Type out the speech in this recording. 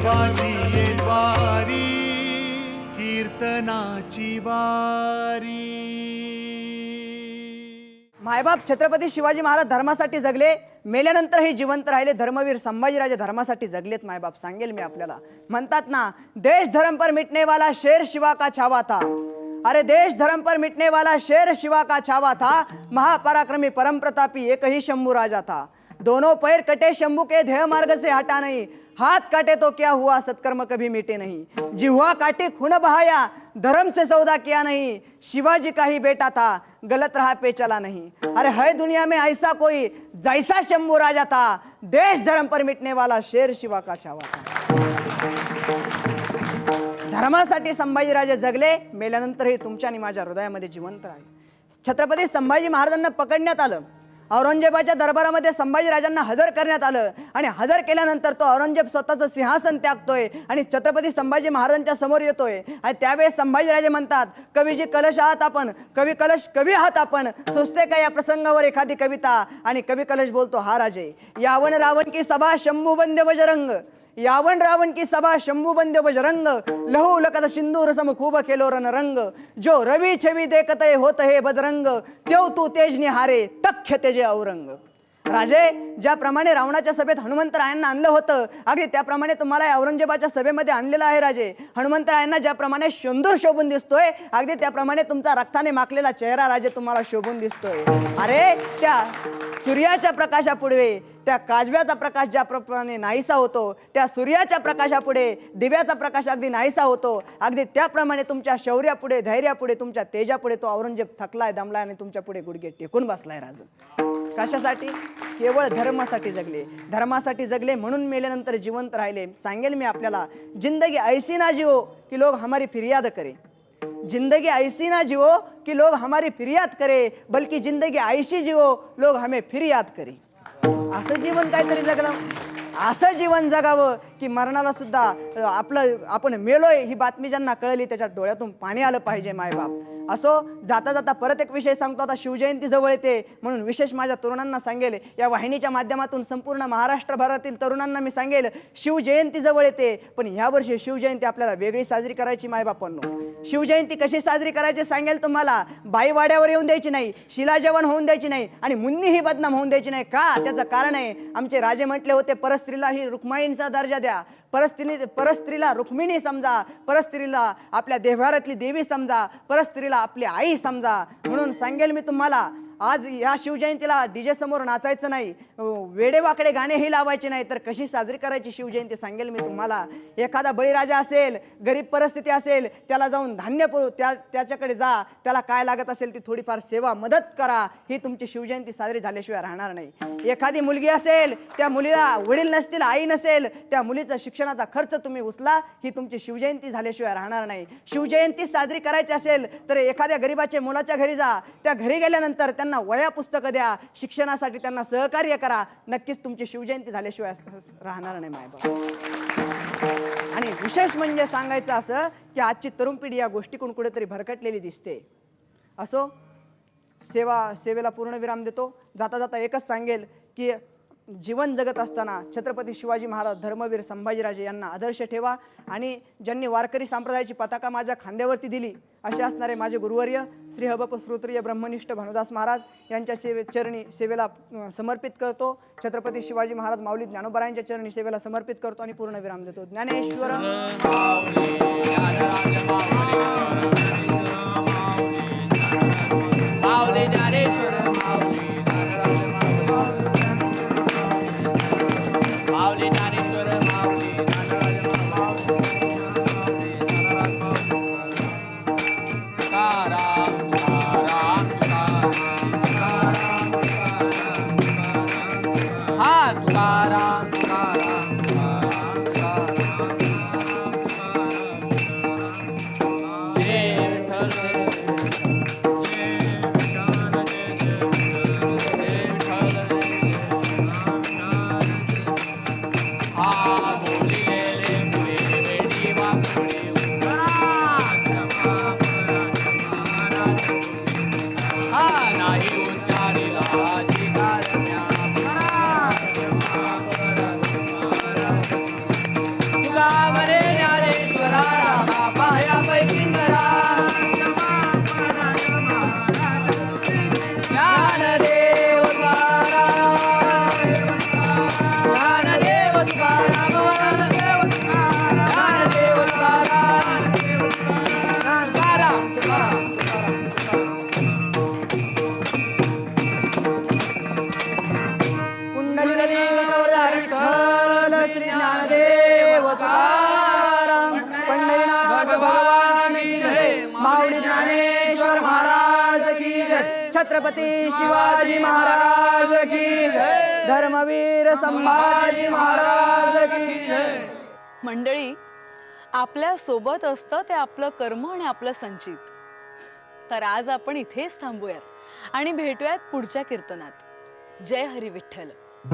देवाची वारी कीर्तनाची वारी. मायबाप छत्रपती शिवाजी महाराज धर्मासाठी जगले मेल्यानंतरही जिवंत राहिले धर्मवीर संभाजीराजे धर्मासाठी जगलेत मायबाप सांगेल मी आपल्याला. म्हणतात ना देश धर्म पर मिटने वाला शेर शिवा का छावा था? अरे देश धर्म पर मिटने वाला शेर शिवा का छावा था? महापराक्रमी परम प्रतापी एक ही शंभू राजा था. दोनों पैर कटे शंभू के ध्येय मार्ग से हटा नहीं. हाथ काटे तो क्या हुआ? सत्कर्म कभी मिटे नहीं। जिह्वा काटे खून बहाया धर्म से सौदा किया नहीं। शिवाजी का ही बेटा था गलत रहा पे चला नहीं। अरे है दुनिया में ऐसा कोई जैसा शंभू राजा था देश धर्म पर मिटने वाला शेर शिवा का छावा था। धर्मासाठी संभाजीराजे जगले मेल्यानंतरही तुमच्या आणि माझ्या हृदयामध्ये जिवंत राहिले। छत्रपती संभाजी महाराजांना पकडण्यात आलं औरंगजेबाच्या दरबारामध्ये संभाजीराजांना हजर करण्यात आलं आणि हजर केल्यानंतर तो औरंगजेब स्वतःचं सिंहासन त्यागतोय आणि छत्रपती संभाजी महाराजांच्या समोर येतोय. आणि त्यावेळेस संभाजीराजे म्हणतात कवीजी कलश आहात आपण कवी कलश कवी आहात आपण? सुचते का या प्रसंगावर एखादी कविता? आणि कवी कलश बोलतो हा राजे यावन रावण की सभा शंभू बंदे बजरंग. यावन रावण की सभा शंभू बंदे बजरंग लहू लकत सिंदूर सम खूब खेलो रन रंग. जो रवी छवी देखत होत हे बदरंग तेव तू तेज निहारे तख्य तेजे औरंग. राजे ज्याप्रमाणे रावणाच्या सभेत हनुमंतरायांना आणलं होतं अगदी त्याप्रमाणे तुम्हाला औरंगजेबाच्या सभेमध्ये आणलेलं आहे राजे. हनुमंतरायांना ज्याप्रमाणे शंदूर शोभून दिसतोय अगदी त्याप्रमाणे तुमचा रक्ताने माखलेला चेहरा राजे तुम्हाला शोभून दिसतोय. अरे त्या सूर्याच्या प्रकाशापुढे त्या काजव्याचा प्रकाश ज्याप्रमाणे नाहीसा होतो त्या सूर्याच्या प्रकाशापुढे दिव्याचा प्रकाश अगदी नाहीसा होतो अगदी त्याप्रमाणे तुमच्या शौर्यापुढे धैर्यापुढे तुमच्या तेजापुढे तो औरंगजेब थकलाय दमलाय आणि तुमच्यापुढे गुडघे टेकून बसलाय राज. कशासाठी? केवळ धर्मासाठी जगले. धर्मासाठी जगले म्हणून मेल्यानंतर जिवंत राहिले. सांगेल मी आपल्याला जिंदगी ऐसी ना जिओ की लोग हमारी फिर्याद करे. जिंदगी ऐसी ना जिओ कि लोग हमारी फिर्याद करे बल्कि जिंदगी ऐशी जिओ लोग हमें फिर्याद करे. असं जीवन काहीतरी जगलं. असं जीवन जगावं की मरणाला सुद्धा आपलं आपण मेलोय ही बातमी ज्यांना कळली त्याच्या डोळ्यातून पाणी आलं पाहिजे मायबाप. असो जाता जाता परत एक विषय सांगतो. आता शिवजयंती जवळ येते. म्हणून विशेष माझ्या तरुणांना सांगेल. या वाहिनीच्या माध्यमातून संपूर्ण महाराष्ट्रभरातील तरुणांना मी सांगेल शिवजयंती जवळ येते. पण यावर्षी शिवजयंती आपल्याला वेगळी साजरी करायची मायबापांनो शिवजयंती कशी साजरी करायची सांगेल तुम्हाला. बाईवाड्यावर येऊन द्यायची नाही शिलाजेवण होऊन द्यायची नाही आणि मुन्नीही बदनाम होऊन द्यायची नाही. का? त्याचं कारण आहे आमचे राजे म्हटले होते परस्त्रीला ही रुक्माईंचा दर्जा द्या. परस्त्री परस्त्रीला रुक्मिणी समजा परस्त्रीला आपल्या देव्हारातली देवी समजा परस्त्रीला आपली आई समजा म्हणून सांगेल मी तुम्हाला आज या शिवजयंतीला डीजे समोर नाचायचं नाही. वेडेवाकडे गाणेही लावायचे नाही. तर कशी साजरी करायची शिवजयंती सांगेल मी तुम्हाला. एखादा बळीराजा असेल गरीब परिस्थिती असेल त्याला जाऊन धान्य पुरव त्या त्याच्याकडे जा. त्याला काय लागत असेल ती थोडीफार सेवा मदत करा. ही तुमची शिवजयंती साजरी झाल्याशिवाय राहणार नाही. एखादी मुलगी असेल त्या मुलीला वडील नसतील आई नसेल त्या मुलीचा शिक्षणाचा खर्च तुम्ही उचला. ही तुमची शिवजयंती झाल्याशिवाय राहणार नाही. शिवजयंती साजरी करायची असेल तर एखाद्या गरीबाच्या मुलाच्या घरी जा. त्या घरी गेल्यानंतर त्यांना वया पुस्तकं द्या शिक्षणासाठी त्यांना सहकार्य करा. नक्कीच तुमची शिवजयंती झाल्याशिवाय राहणार नाही मायबा आणि विशेष म्हणजे सांगायचं असं की आजची तरुण पिढी या गोष्टीकडून कुठेतरी भरकटलेली दिसते. असो सेवा सेवेला पूर्ण विराम देतो. जाता जाता एकच सांगेल की जीवन जगत असताना छत्रपती शिवाजी महाराज धर्मवीर संभाजीराजे यांना आदर्श ठेवा आणि ज्यांनी वारकरी संप्रदायाची पताका माझ्या खांद्यावरती दिली असे असणारे माझे गुरुवर्य श्री हबप श्रोत्रिय ब्रह्मनिष्ठ भानुदास महाराज यांच्या सेवे चरणी सेवेला समर्पित करतो. छत्रपती शिवाजी महाराज माऊली ज्ञानोबरायांच्या चरणी सेवेला समर्पित करतो आणि पूर्ण विराम देतो. ज्ञानेश्वर माऊली ज्ञानेश्वर महाराज की जय। छत्रपती शिवाजी महाराज की जय। धर्मवीर संभाजी महाराज की जय। मंडळी आपल्यासोबत असतं ते आपलं कर्म आणि आपलं संचित. तर आज आपण इथेच थांबूयात आणि भेटूयात पुढच्या कीर्तनात. जय हरी विठ्ठल